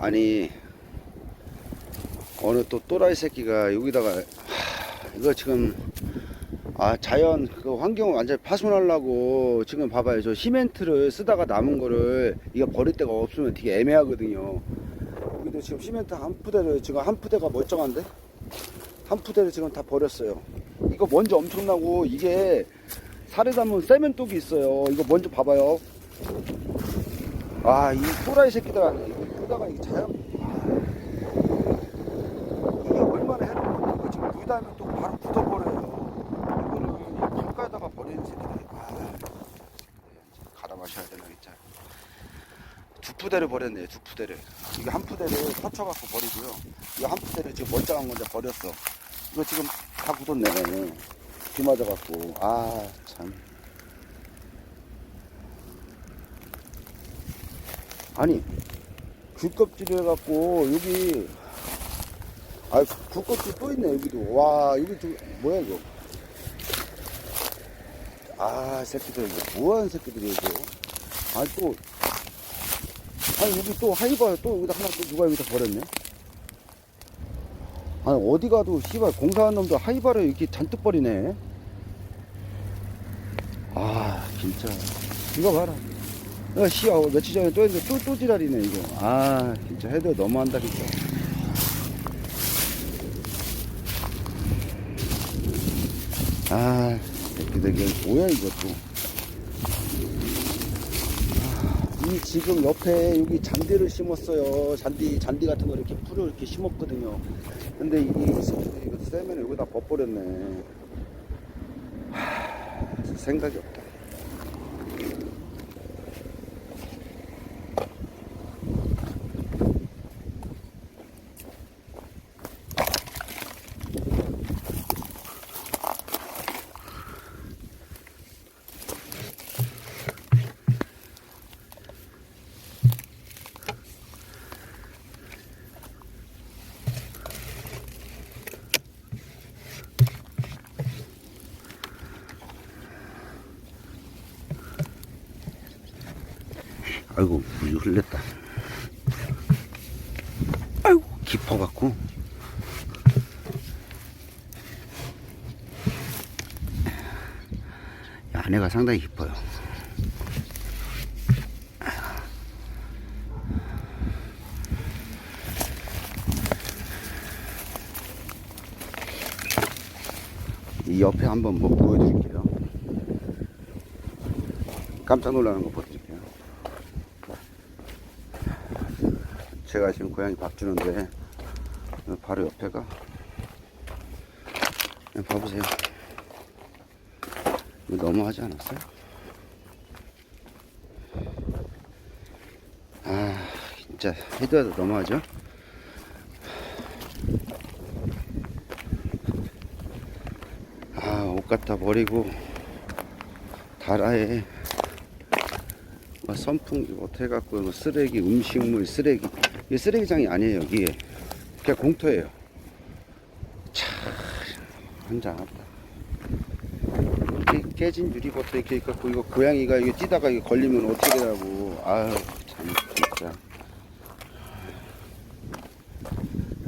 아니 어느 또 또라이 새끼가 여기다가 하, 이거 지금 아 자연 그 환경을 완전히 파손하려고 지금 봐봐요. 저 시멘트를 쓰다가 남은 거를 이거 버릴 데가 없으면 되게 애매하거든요. 여기도 지금 시멘트 한 푸대를 지금 한 푸대가 멀쩡한데? 한 푸대를 지금 다 버렸어요. 이거 먼지 엄청나고 이게 살에 담은 세면독이 있어요. 이거 먼저 봐봐요. 아이 또라이 새끼들 이거 이러다가 이게 자연. 아, 이게 얼마나 해놓은 건데 지금 물 닿으면 또 바로 굳어버려요. 이거를 강가에다가 버리는 새끼들이. 아. 갈아 마셔야 되나 진짜 두 푸대를 버렸네요 두 푸대를. 이게 한 푸대를 터쳐갖고 버리고요. 이거 한 푸대를 지금 멀쩡한 건데 버렸어. 이거 지금 다 굳었네. 비 맞아갖고. 아참. 아니 귤 껍질 해갖고 여기 아 귤 껍질 또 있네 여기도. 와 여기 좀 뭐야 이거? 아 새끼들 이거 뭐하는 새끼들이야 이거? 아니 또 아니 여기 또 하이바 또 여기다 하나 또 누가 여기다 버렸네? 아니 어디 가도 씨발 공사한 놈도 하이바를 이렇게 잔뜩 버리네. 아 진짜. 이거 봐라 야, 씨, 아, 며칠 전에 또 했는데 또, 또 지랄이네, 이거. 아, 진짜 해도 너무한다, 진짜. 아, 새끼들, 이게 뭐야, 이것도. 아, 이 지금 옆에 여기 잔디를 심었어요. 잔디, 잔디 같은 거 이렇게 풀을 이렇게 심었거든요. 근데 이 새끼들이 이거 세면 여기다 벗버렸네. 하, 생각이 없다. 아이고 물이 흘렸다. 아이고. 깊어갖고. 이 안에가 상당히 깊어요. 이 옆에 한번 뭐 보여드릴게요. 깜짝 놀라는 거 보여드릴게요 제가 지금 고양이 밥 주는데 바로 옆에가 봐보세요 이거 너무 하지 않았어요? 아 진짜 해도 해도 너무하죠? 아옷 갖다 버리고 다라에 뭐 선풍기 뭐 쓰레기 음식물 쓰레기 이게 쓰레기장이 아니에요 여기에. 그냥 공터예요. 참 환장하다. 이렇게 깨진 유리버터 이렇게 갖고 이거 고양이가 이거 뛰다가 이거 걸리면 어떻게 되라고. 아유 참 진짜.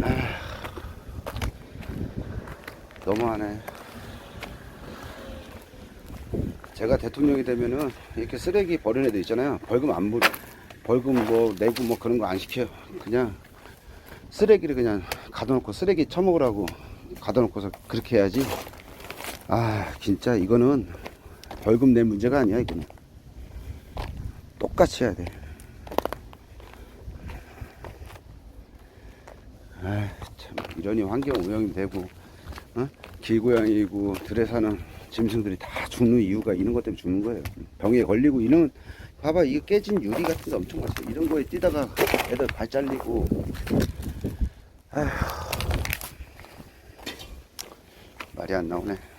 아, 너무하네. 제가 대통령이 되면은 이렇게 쓰레기 버리는 애들 있잖아요. 벌금 안 물, 벌금 뭐 내고 뭐 그런 거 안 시켜요. 그냥 쓰레기를 그냥 가둬놓고 쓰레기 처먹으라고 가둬놓고서 그렇게 해야지. 아, 진짜 이거는 벌금 낼 문제가 아니야, 이거는. 똑같이 해야 돼. 아, 참, 이러니 환경 오염이 되고, 어? 길고양이고, 들에 사는 짐승들이 다 죽는 이유가 이런 것 때문에 죽는 거예요. 병에 걸리고 이런 봐봐 이거 깨진 유리 같은 게 엄청 많어. 이런 거에 뛰다가 애들 발 잘리고 아휴 말이 안 나오네.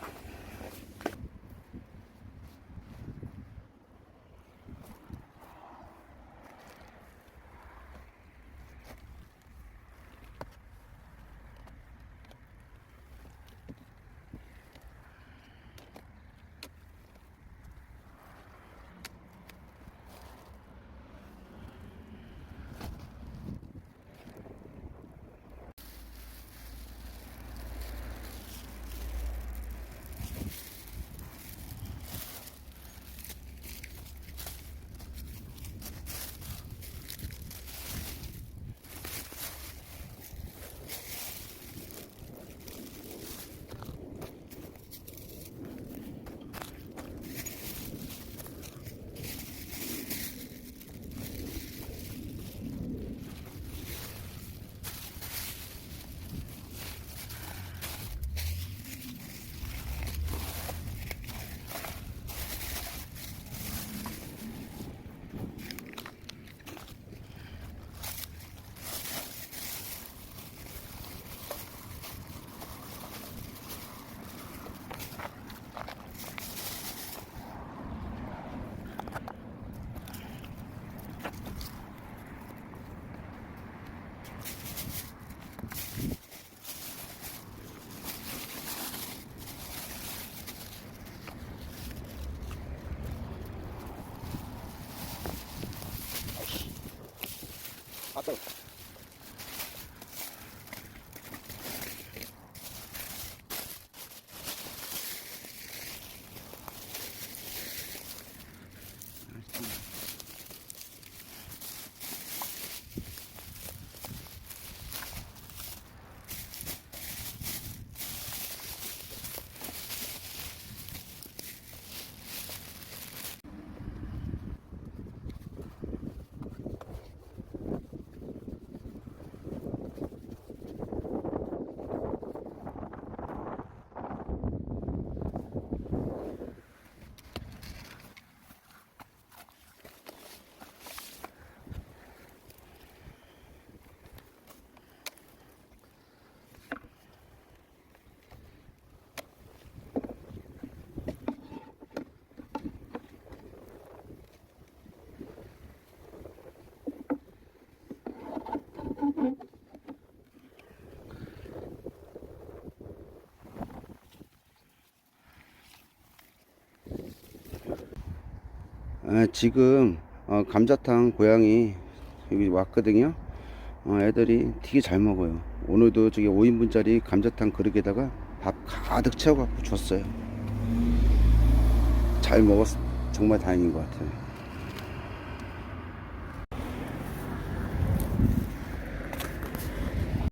あっ 지금 어, 감자탕 고양이 여기 왔거든요. 어, 애들이 되게 잘 먹어요. 오늘도 저기 5인분짜리 감자탕 그릇에다가 밥 가득 채워갖고 줬어요. 잘 먹었어. 정말 다행인 것 같아요.